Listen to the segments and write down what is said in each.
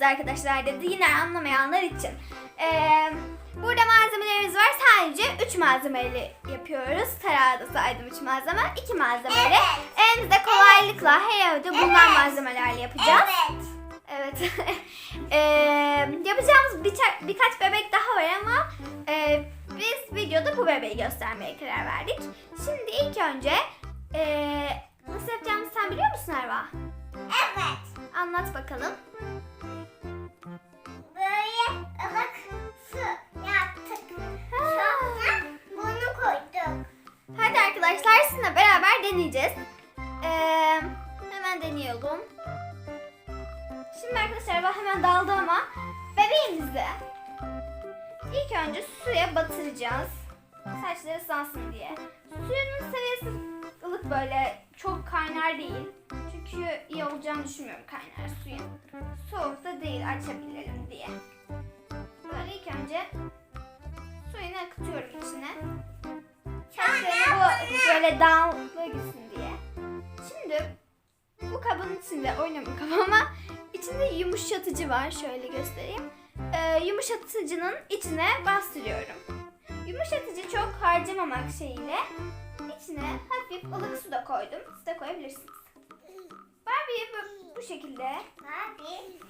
yıkayacağız arkadaşlar dedi. Yine anlamayanlar için. Ee, burada malzemelerimiz var. Sadece 3 malzemeli yapıyoruz. Tarağı da saydım 3 malzeme. 2 malzemeli. Evet. Elimizde kolaylıkla her evde bulunan Evet. malzemelerle yapacağız. Evet. Evet. Eee, yapacağımız birça- birkaç bebek daha var ama eee, biz videoda bu bebeği göstermeye karar verdik. Şimdi ilk önce eee, nasıl yapacağımızı sen biliyor musun Erva? Evet. Anlat bakalım. Deneyeceğiz. Eee, hemen deneyelim. Şimdi arkadaşlar Erva hemen daldı ama bebeğimizi ilk önce suya batıracağız. Saçları ıslansın diye. Suyunun seviyesi ılık böyle çok kaynar değil. Çünkü iyi olacağını düşünmüyorum kaynar suyun. Soğuk da değil açabilelim diye. Böyle ilk önce suyunu akıtıyorum içine. Saçları bu böyle. Şimdi bu kabın içinde oynamam kabama içinde yumuşatıcı var. Şöyle göstereyim. Ee, yumuşatıcının içine bastırıyorum. Yumuşatıcı çok harcamamak şeyiyle içine hafif ılık su da koydum. Siz de koyabilirsiniz. Barbie'yi bu, bu şekilde Abi.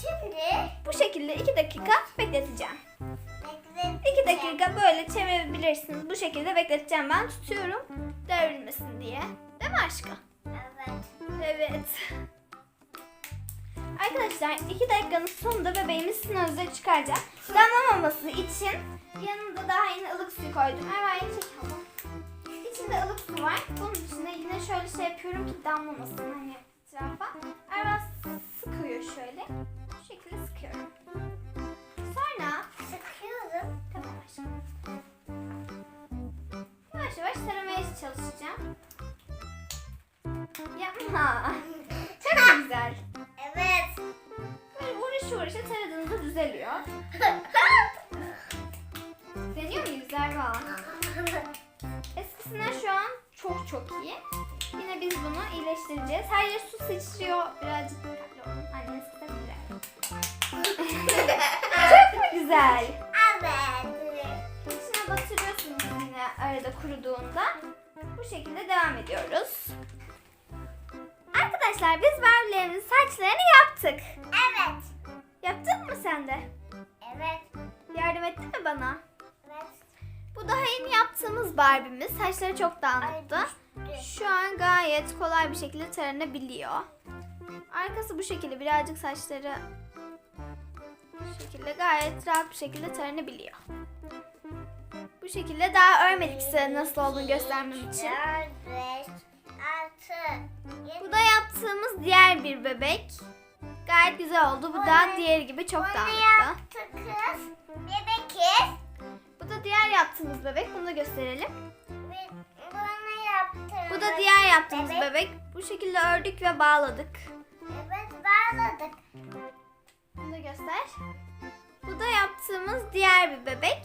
Şimdi bu şekilde 2 dakika bekleteceğim. bekle. 2 dakika böyle çevirebilirsiniz. Bu şekilde bekleteceğim ben. Tutuyorum devrilmesin diye. Değil mi aşkım? Evet. Arkadaşlar 2 dakikanın sonunda bebeğimiz sınavıza çıkaracak. Damlamaması için yanında daha yeni ılık su koydum. Erva'yı çek ama. İçinde ılık su var. Bunun içine yine şöyle şey yapıyorum ki damlamasın hani etrafa. Erva sıkıyor şöyle. Bu şekilde sıkıyorum. Sonra Sıkıyorum. Tamam aşkım. Yavaş yavaş taramaya çalışacağım. Yapma. Çok güzel. Evet. Böyle uğraşı uğraşı taradığınızda düzeliyor. Deniyor muyuz Erva? Eskisinden şu an çok çok iyi. Yine biz bunu iyileştireceğiz. Her yer su sıçrıyor. Birazcık dikkatli olun. Anneniz çok mu güzel? Evet. İçine batırıyorsunuz yine arada kuruduğunda. Bu şekilde devam ediyoruz. Arkadaşlar biz Barbie'lerimizin saçlarını yaptık. Evet. Yaptın mı sen de? Evet. Yardım ettin mi bana? Evet. Bu daha yeni yaptığımız Barbie'miz. Saçları çok dağınıktı. Şu an gayet kolay bir şekilde taranabiliyor. Arkası bu şekilde birazcık saçları bu şekilde gayet rahat bir şekilde taranabiliyor. Bu şekilde daha örmedik size nasıl olduğunu göstermem için. 4, 5, 6, Bu da yaptığımız diğer bir bebek. Gayet güzel oldu. Bu da diğeri gibi çok dağınıktı. yaptı kız. Bebekiz. Bu da diğer yaptığımız bebek. Bunu da gösterelim. Bunu yaptı. Bu da diğer yaptığımız Bebek. bebek. Bu şekilde ördük ve bağladık. Evet bağladık. Bunu da göster. Bu da yaptığımız diğer bir bebek.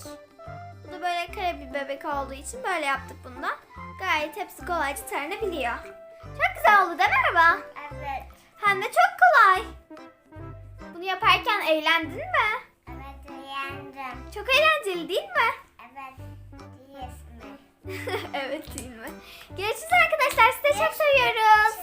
Bu da böyle kare bir bebek olduğu için böyle yaptık bunu da. Gayet hepsi kolayca taranabiliyor. Çok güzel oldu değil mi Erva? Evet. Hem de çok kolay. Bunu yaparken eğlendin mi? Evet beğendim. Çok eğlenceli değil mi? Evet. Yes mi? evet değil mi? Görüşürüz arkadaşlar. Sizi çok seviyoruz.